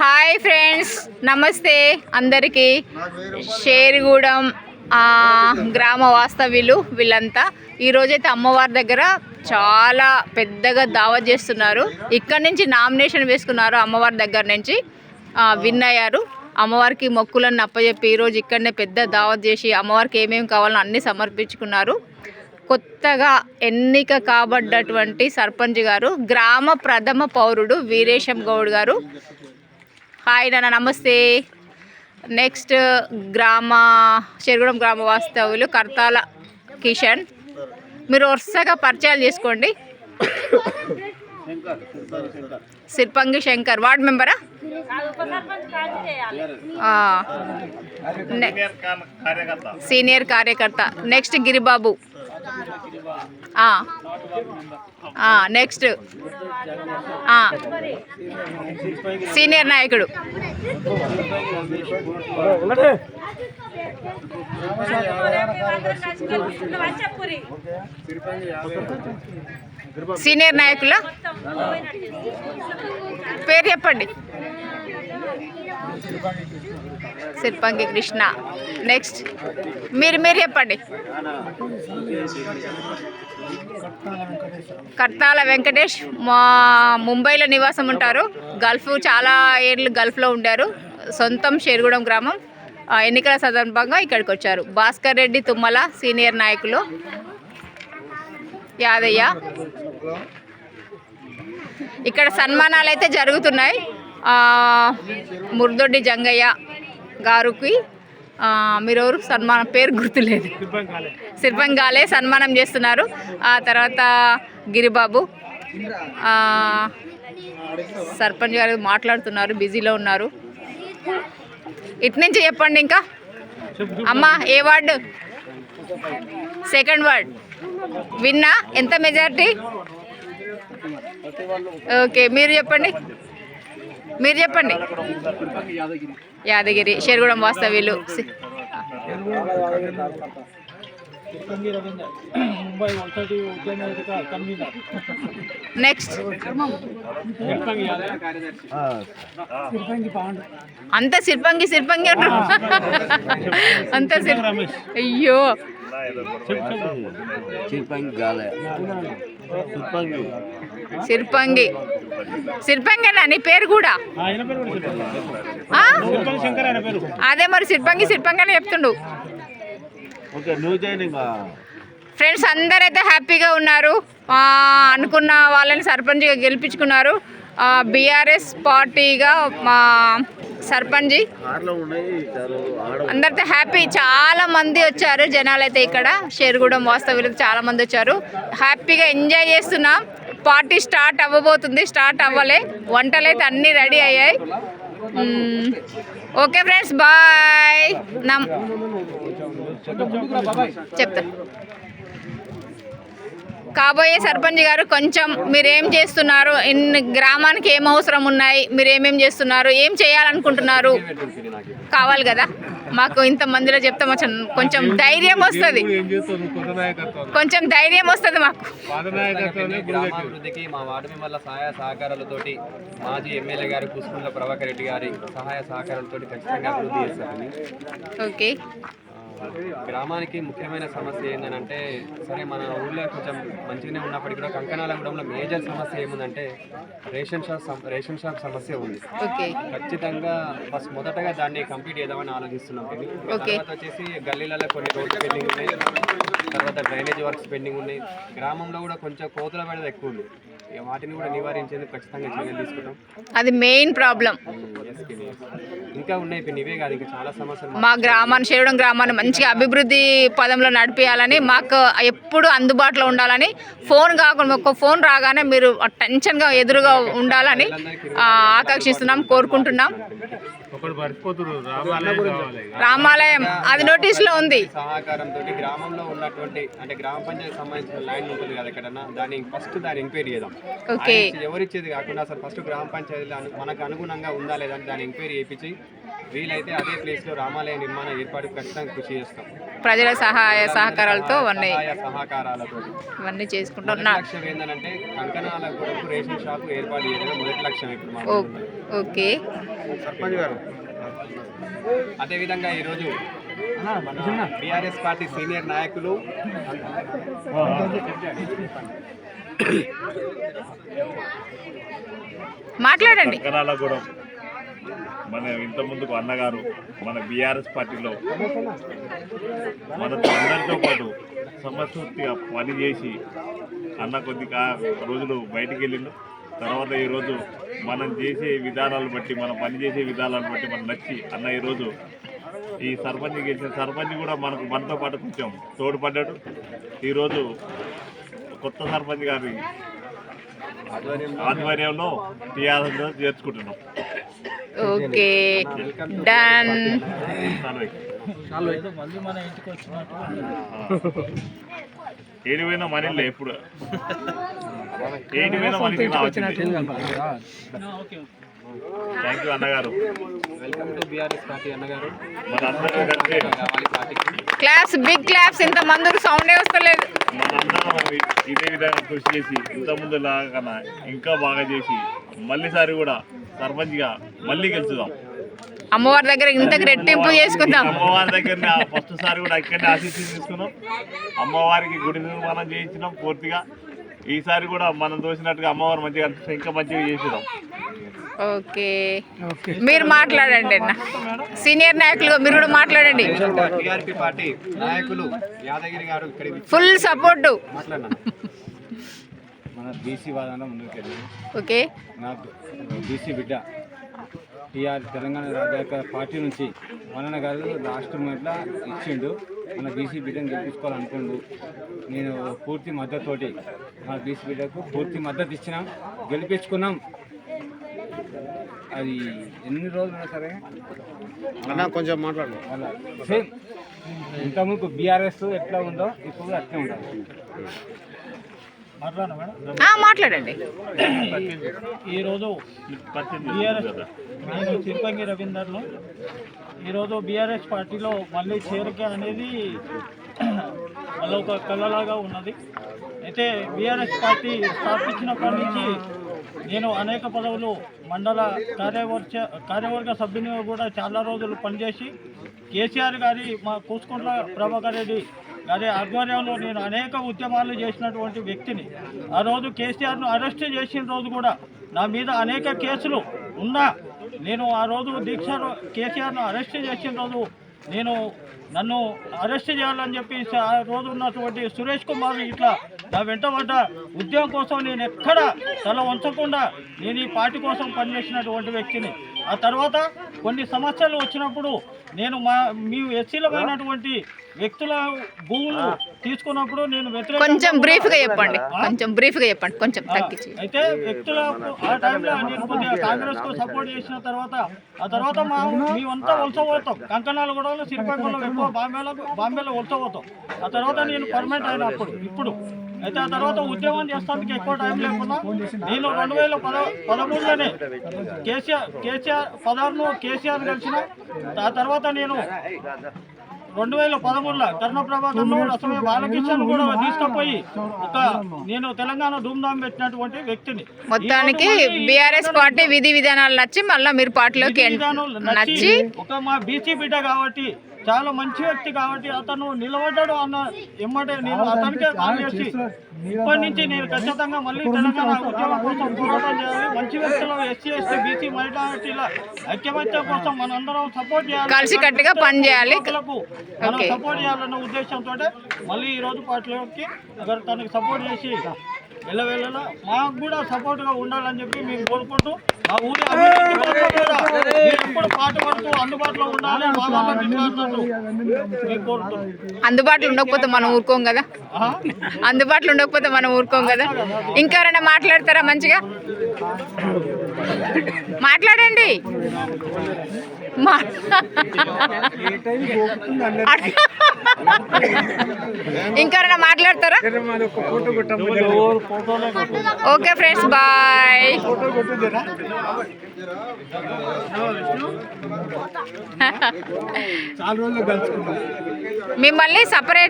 Hi friends నమస్తే అందరికీ. షేర్గూడెం గ్రామ వాస్తవ్యులు వీళ్ళంతా. ఈరోజైతే అమ్మవారి దగ్గర చాలా పెద్దగా దావత్ చేస్తున్నారు. ఇక్కడ నుంచి నామినేషన్ వేసుకున్నారు అమ్మవారి దగ్గర నుంచి. విన్ అయ్యారు. అమ్మవారికి మొక్కులను అప్పచెప్పి ఈరోజు ఇక్కడనే పెద్ద దావత్ చేసి అమ్మవారికి ఏమేమి కావాలో అన్నీ సమర్పించుకున్నారు. కొత్తగా ఎన్నిక కాబడ్డటువంటి సర్పంచ్ గారు గ్రామ ప్రథమ పౌరుడు వీరేశం గౌడ్ గారు. హాయ్ నాన్న నమస్తే. నెక్స్ట్ గ్రామ చెరుగుడం గ్రామ వాస్తవులు కర్తాల కిషన్. మీరు వరుసగా పరిచయాలు చేసుకోండి. సిర్పంగి శంకర్ వార్డ్ మెంబరా? సీనియర్ కార్యకర్త. నెక్స్ట్ గిరిబాబు. నెక్స్ట్ సీనియర్ నాయకుడు. సీనియర్ నాయకుల? పేరు చెప్పండి. శిల్పంగి కృష్ణ. నెక్స్ట్ మీరు మీరు చెప్పండి. కర్తాల వెంకటేష్ మా ముంబైలో నివాసం ఉంటారు. గల్ఫ్ చాలా ఏళ్ళు గల్ఫ్లో ఉండారు. సొంతం షేర్గూడెం గ్రామం. ఎన్నికల సందర్భంగా ఇక్కడికి వచ్చారు. భాస్కర్ రెడ్డి తుమ్మల సీనియర్ నాయకులు. యాదయ్య. ఇక్కడ సన్మానాలు అయితే జరుగుతున్నాయి. ముర్దొడ్డి జంగయ్య. గారికి ఆ, మీరెవరు? సన్మానం పేరు గుర్తులేదు. సిర్పంగాలే సన్మానం చేస్తున్నారు. ఆ తర్వాత గిరిబాబు ఆ, సర్పంచ్ గారు మాట్లాడుతున్నారు బిజీలో ఉన్నారు. ఇటు నుంచి చెప్పండి ఇంకా. అమ్మా ఏ వార్డు? Second ward. విన్నా? ఎంత మెజారిటీ? ఓకే మీరు చెప్పండి. మీరు చెప్పండి. యాదగిరి షేర్గూడెం వేదిక కన్వీనర్ నెక్స్ట్ అంత సిర్పంగి సిర్పంగి అంటారు అంత సిర్ అయ్యో. సిర్పంగి. సిర్పంగి నీ పేరు కూడా? అదే మరి సిర్పంగి. సిర్పంగి అని చెప్తుండు. ఫ్రెండ్స్ అందరైతే హ్యాపీగా ఉన్నారు. అనుకున్న వాళ్ళని సర్పంచ్గా గెలిపించుకున్నారు. బీఆర్ఎస్ పార్టీగా మా సర్పంచ్. అందరితో హ్యాపీ. చాలా మంది వచ్చారు జనాలు అయితే ఇక్కడ. షేర్గూడెం వాస్తవ్యులు చాలా మంది వచ్చారు. హ్యాపీగా ఎంజాయ్ చేస్తున్నాం. పార్టీ స్టార్ట్ అవ్వబోతుంది. స్టార్ట్ అవ్వలే. వంటలు అయితే అన్నీ రెడీ అయ్యాయి. Okay friends bye. నమ్ చెప్తా. కాబోయే సర్పంచ్ గారు కొంచెం మీరు చేస్తున్నారు? ఇన్ని గ్రామానికి ఏం అవసరం ఉన్నాయి? మీరు ఏమేం చేస్తున్నారు? ఏం చేయాలనుకుంటున్నారు? కావాలి కదా. మాకు ఇంత మందిలో చెప్తే కొంచెం ధైర్యం వస్తుంది. కొంచెం ధైర్యం వస్తుంది మాకు. పాత నాయకత్వాన్ని గ్రామాభివృద్ధికి మా వార్డు మెంబర్ల సహాయ సహకారాలతోటి మాజీ ఎమ్మెల్యే గారి పుష్పల ప్రభాకర్ రెడ్డి గారి సహాయ సహకారాలతోటి ఖచ్చితంగా అభివృద్ధి చేస్తారని ఓకే. గ్రామానికి ముఖ్యమైన సమస్య ఏంటంటే సరే మన ఊళ్ళో కొంచెం మంచిగానే ఉన్నప్పటికీ కూడా కంకణాలగూడెంలో మేజర్ సమస్య ఏముందంటే రేషన్ షాప్ రేషన్ షాప్ సమస్య ఉంది. ఖచ్చితంగా ఫస్ట్ మొదటగా దాన్ని కంప్లీట్ చేద్దామని ఆలోచిస్తున్నాం. తర్వాత వచ్చేసి గల్లీలలో కొన్ని రోడ్లు పెండింగ్ ఉన్నాయి. తర్వాత డ్రైనేజ్ వర్క్స్ పెండింగ్ ఉన్నాయి. గ్రామంలో కూడా కొంచెం కోతుల పెడద ఎక్కువ ఉంది. వాటిని కూడా నివారించేందుకు ఖచ్చితంగా చర్యలు తీసుకుంటాం. అది మెయిన్ ప్రాబ్లం. Yes. ఇంకా ఉన్నాయి ఇవే కాదు ఇంకా చాలా సమస్యలు మా గ్రామాన్ని చేయడం గ్రామాన్ని మంచిగా అభివృద్ధి పదంలో నడిపించాలని మాకు ఎప్పుడు అందుబాటులో ఉండాలని ఫోన్ కాకుండా ఒక ఫోన్ రాగానే మీరు టెన్షన్గా ఎదురుగా ఉండాలని ఆ, ఆకాంక్షిస్తున్నాం కోరుకుంటున్నాం. రామాలయం అది నోటీస్లో ఉంది. సహకారంతో గ్రామంలో ఉన్నటువంటి అంటే గ్రామ పంచాయతీ సంబంధించిన ల్యాండ్ ఉంటుంది కదా ఎక్కడన్నా దాన్ని ఫస్ట్ దాన్ని ఎంక్వైరీ చేద్దాం. ఓకే. ఆయన ఎవరిచ్చేది కాకుండా అసలు ఫస్ట్ గ్రామ పంచాయతీలో మనకు అనుగుణంగా ఉందా దాన్ని ఎంక్వైరీ చేయించి వీలైతే అదే ప్లేస్లో రామాలయ నిర్మాణ ఏర్పాటుకు ఖచ్చితంగా కృషి చేస్తాం. ప్రజల సహాయ సహకారాలతో సహాయ సహకారాలతో ఇవన్నీ చేసుకుంటున్నా లక్ష్యం ఏంటంటే కంకణాల గొడవకు రేషన్ షాప్ ఏర్పాటు చేయడమే మొదటి లక్ష్యం ఇప్పుడు. ఓకే సర్పంచ్ గారు. అదేవిధంగా ఈరోజు మన బీఆర్ఎస్ పార్టీ సీనియర్ నాయకులు మాట్లాడండి. మన ఇంత ముందుకు అన్నగారు మన బీఆర్ఎస్ పార్టీలో మన అందరితో పాటు సమస్ఫూర్తిగా పనిచేసి అన్న కొద్ది రోజులు బయటికి వెళ్ళిండు. తర్వాత ఈరోజు మనం చేసే విధానాలు బట్టి మనం పనిచేసే విధానాలను బట్టి మనం నచ్చి అన్న ఈరోజు ఈ సర్పంచ్ గెలిచిన సర్పంచ్ కూడా మనకు మనతో పాటు కొంచెం తోడ్పడ్డాడు ఈరోజు కొత్త సర్పంచ్ గారి ఆధ్వర్యంలో టీఆర్ఎస్ చేర్చుకుంటున్నాం. ఓకే. డన్. ఏడిపోయినా మనీలే ఎప్పుడు ఏడిపోయినా మనకి థ్యాంక్ యూ అన్నగారు. వెల్కమ్ టు బీఆర్ఎస్ పార్టీ అన్నగారు. కలిసి క్లాస్ బిగ్ క్లాప్స్ ఇంత మంది సౌండే వస్తలేదు. ఇదే విధంగా కృషి చేసి ఇంతకుముందు లాగా ఇంకా బాగా చేసి మళ్ళీసారి కూడా సర్పంచ్గా మళ్ళీ గెలుచుదాం. అమ్మవారి దగ్గర ఇంతకు రెట్టింపు చేసుకుందాం. అమ్మవారి దగ్గర ఫస్ట్ సారి కూడా ఇక్కడనే ఆశీస్సు తీసుకున్నాం. అమ్మవారికి గుడి నిర్మాణం చేయించినాం పూర్తిగా. ఈసారి కూడా మనం దోసినట్టుగా అమ్మవారు మంచిగా ఇంకా మంచిగా చేసినాం. ఓకే. మీరు మాట్లాడండి అన్న. సీనియర్ నాయకులుగా మీరు కూడా మాట్లాడండి. టీఆర్పీ పార్టీ నాయకులు యాదగిరి గారు ఫుల్ సపోర్టు. మన బీసీ వాదన ముందుకెళ్ళి. ఓకే. నాకు బీసీ బిడ్డ టీఆర్ తెలంగాణ రాజాక పార్టీ నుంచి వలన గారు లాస్ట్ మూమెంట్లో ఇచ్చిండు. మన బీసీ బిడ్డను గెలిపించుకోవాలనుకుండు. నేను పూర్తి మద్దతుతోటి మన బీసీ బిడ్డకు పూర్తి మద్దతు ఇచ్చినాం గెలిపించుకున్నాం. అది ఎన్ని రోజులు ఉన్నా సరే అన్న కొంచెం మాట్లాడు. వాళ్ళ సేమ్. ఇంతకుముందు బీఆర్ఎస్ ఎట్లా ఉందో ఇప్పుడు అట్లే ఉండాలి. మాట్లాడండి. ఈరోజు బీఆర్ఎస్. నేను తిరుపతి రవీందర్ను ఈరోజు బీఆర్ఎస్ పార్టీలో మళ్ళీ చేరిక అనేది మళ్ళీ ఒక కళలాగా ఉన్నది. అయితే బీఆర్ఎస్ పార్టీ స్థాపించినప్పటి నుంచి నేను అనేక పదవులు మండల కార్యవర్గ కార్యవర్గ సభ్యునిగా కూడా చాలా రోజులు పనిచేసి కేసీఆర్ గారి మా కూసుకుంట్ల ప్రభాకర్ రెడ్డి గారి ఆధ్వర్యంలో నేను అనేక ఉద్యమాలు చేసినటువంటి వ్యక్తిని. ఆ రోజు కేసీఆర్ను అరెస్ట్ చేసిన రోజు కూడా నా మీద అనేక కేసులు ఉన్నా నేను ఆ రోజు దీక్ష కేసీఆర్ను అరెస్ట్ చేసిన రోజు నేను నన్ను అరెస్ట్ చేయాలని చెప్పి ఆ రోజు ఉన్నటువంటి సురేష్ కుమార్ ఇట్లా నా వెంట పడ్డ ఉద్యమం కోసం నేను ఎక్కడ తల వంచకుండా నేను ఈ పార్టీ కోసం పనిచేసినటువంటి వ్యక్తిని. ఆ తర్వాత కొన్ని సమస్యలు వచ్చినప్పుడు నేను మా మీ ఎస్సీలమైనటువంటి వ్యక్తుల భూములు తీసుకున్నప్పుడు నేను కొంచెం కూడా- బ్రీఫ్గా చెప్పండి? కొంచెం బ్రీఫ్గా చెప్పండి. కొంచెం తగ్గించి. అయితే వ్యక్తుల ఆ టైంలో నేను కొద్దిగా కాంగ్రెస్కు సపోర్ట్ చేసిన తర్వాత ఆ తర్వాత మా మేమంతా వలస పోతాం కంకణాలు కూడా సిరిపేటలో ఎక్కువ బాంబేలో బాంబేలో వలస పోతాం ఆ తర్వాత నేను పర్మనెంట్ అయినప్పుడు ఇప్పుడు అయితే ఆ తర్వాత ఉద్యమం చేస్తానికి ఎక్కువ టైం లేకుండా నేను రెండు వేల పద పదమూడులోనే కేసీఆర్ కేసీఆర్ పదహారులో కేసీఆర్ కలిసిన ఆ తర్వాత నేను రెండు వేల పదమూడులో కర్ణ ప్రభాకర్ను రసమే బాలకిషన్ కూడా తీసుకుపోయి ఒక నేను తెలంగాణ ధూమ్ధాం పెట్టినటువంటి వ్యక్తిని. మొత్తానికి బీఆర్ఎస్ పార్టీ విధి విధానాలు నచ్చి మళ్ళీ మీరు పార్టీలోకి నచ్చి ఒక మా బీసీ బిడ్డ కాబట్టి చాలా మంచి వ్యక్తి కాబట్టి అతను నిలబడ్డాడు అన్న ఎమ్మటే నేను అతనికే కాల్ చేసి ఇప్పటి నుంచి నేను ఖచ్చితంగా మళ్ళీ తెలంగాణ ఉద్యమం కోసం పోరాటం చేయాలి. మంచి వ్యక్తులు ఎస్సీ ఎస్టీ బీసీ మైనారిటీల ఐక్యమత్యం కోసం మనందరం సపోర్ట్ చేయాలి. కలిసికట్టుగా పనిచేయాలి. యువకులకు మనం. సపోర్ట్ చేయాలన్న ఉద్దేశంతో మళ్ళీ ఈ రోజు పార్టీలోకి తనకి సపోర్ట్ చేసి వెళ్ళవెళ్ళలా మాకు కూడా సపోర్ట్గా ఉండాలని చెప్పి మేము కోరుకుంటూ మా ఊరి ఎప్పుడు అందుబాటులో ఉండాలి అందుబాటులో ఉండకపోతే మనం ఊరుకోం కదా? ఆ? అందుబాటులో ఉండకపోతే మనం ఊరుకోం కదా? ఇంకెవరైనా మాట్లాడతారా మంచిగా? మాట్లాడండి. ఇంకెవరైనా మాట్లాడతారా? Okay friends bye. మిమ్మల్ని సపరేట్